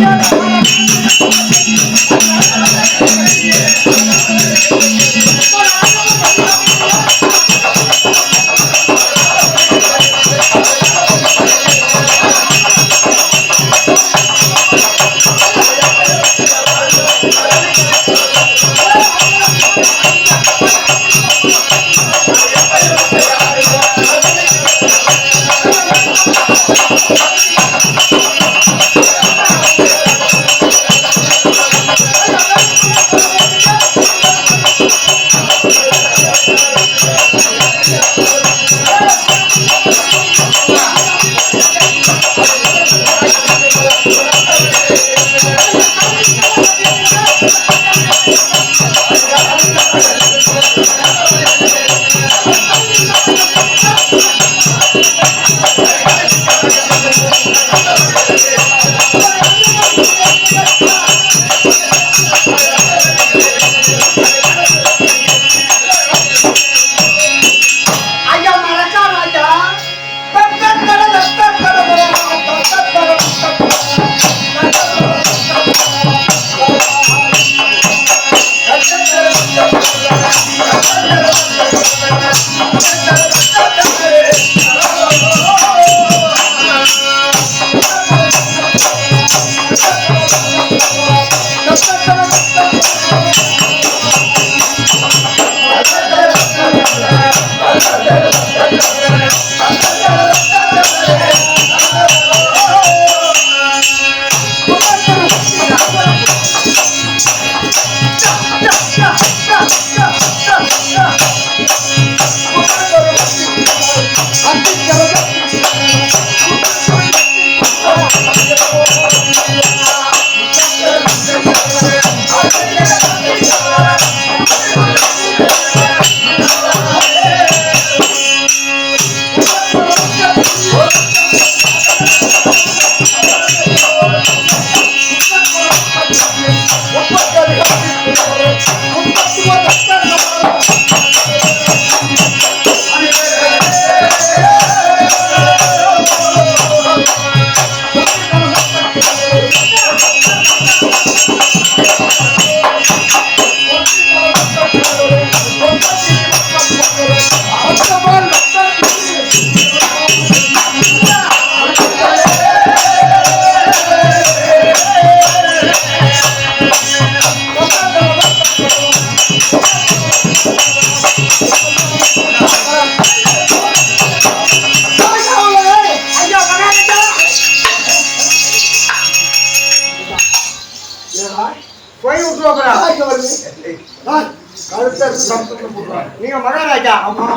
Thank you.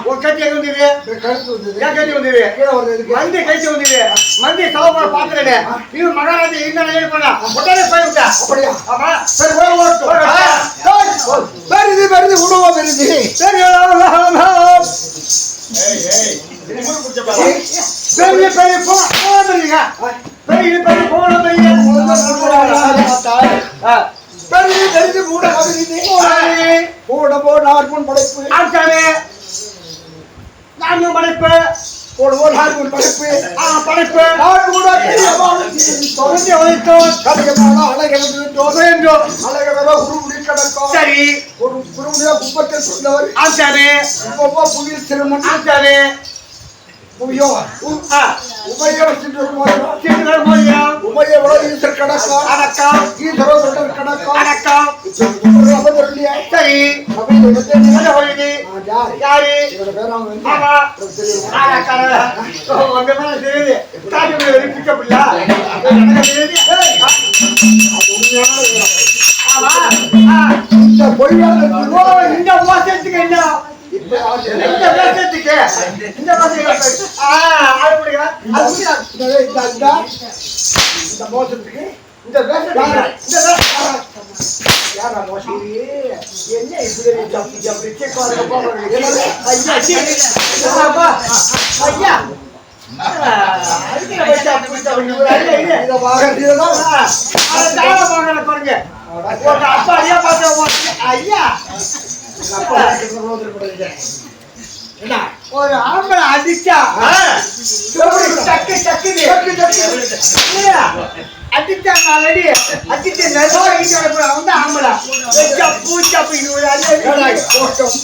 உன் கட்சி எங்க வந்தது கழுத்து வந்தது. என் கட்சி வந்தது? மந்தி கட்சி வந்தது மந்தி சாப்பாடு பாத்துறேன் நீ மகாராஜா என்ன ஏழு பண்ணா உடனே போய் விட்டா அப்படியா? ஆமா சரி, போய் ஓட்டு. போய் ஆ, ஓட்டு. ஏய், பெரிது, பெரிது, குடும்பம் பெரிது. சரி பெரிய பெரிய போ போடுறீங்க பெரிய பெரிய போன பெரிய ஆ. பெரிது, பெரிது, கூட கவிரிது. கூட போ, நாற்பொன் படைப்பு. நான்கு படைப்பு கூட போ, நாற்பொன் படைப்பு. ஆ படைப்பு நாடு கூட. தொகுதி ஒழித்தோம் கலிகமான அழகிறது. வேண்டும் அழகவர உருமுடி கடக்கும். சரி ஒரு குருமுடியா குப்பத்தில் சொன்னவர் ஆச்சாரே இப்பப்போ புவியில் திருமணம் ஆச்சாரே சரி. யாரு? ஆ இந்த மோசத்துக்கு என்ன? இந்த மோசத்துக்கு இந்த யாரா மோசம் என்ன இப்படி ஜப்பி ஜப்பி செக் ஐயா ஐயா பாருங்க அப்பா ஐயா பார்த்தா ஐயா அப்பா ஒரு ஆம்பளை அடிச்சா டக்கு டக்குது இல்லையா? அடிச்சா நாலடி அடிச்சு நெருங்க வந்து ஆம்பளை. அடி அடி. போட்டோம்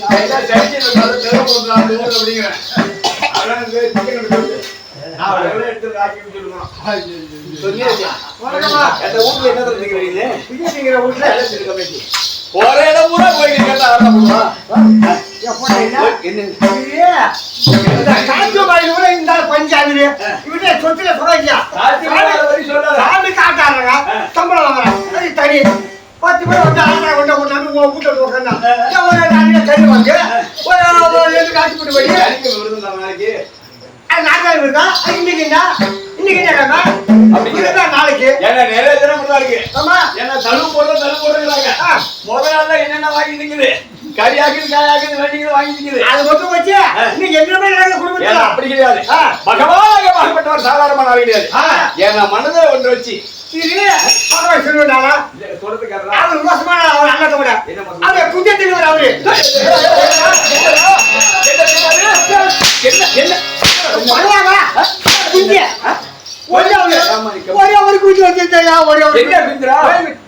போற இடம் பூரா போய்க்கு கேட்டா ஆரம்ப என்ன? பஞ்சாதிரி. இவனே சொத்துல சுராஜியா. காட்டாங்க சம்பளம் வாங்குறான். அது தனி. பத்து பேர் வந்து ஆட்டா கொண்டு கொண்டாந்து உங்க வீட்டுல உட்கார்ந்தா. ஏன் ஒரு நாளைக்கு கறி வாங்கு. ஒரு காசு போட்டு இந்த நாளைக்கு அது நாட்கள் இருக்கா? இன்னைக்கு என்ன? இன்னைக்கு என்ன கிழமை? அப்படிங்கிற. விருந்தா நாளைக்கு. ஏன்னா நிறைய தினம் தான் இருக்கு ஆமா. ஏன்னா தள்ளு போடுற தள்ளு போடுறாங்க. முதல் நாள்ல என்னென்ன வாங்கி நிக்குது கறியாக்குது காயாக்குது வெட்டிக்குது வாங்கி நிக்குது அது மட்டும் வச்சு இன்னைக்கு நடக்குது ஏன்னா குடும்பத்துல? அப்படி கிடையாது ஆ. பகவானாக பாகப்பட்டவர் சாதாரணமான கிடையாது. ஏன்னா மனதை ஒன்று வச்சு ஒரு. ஒரே நீ கம்மி. ஒரே ஒரே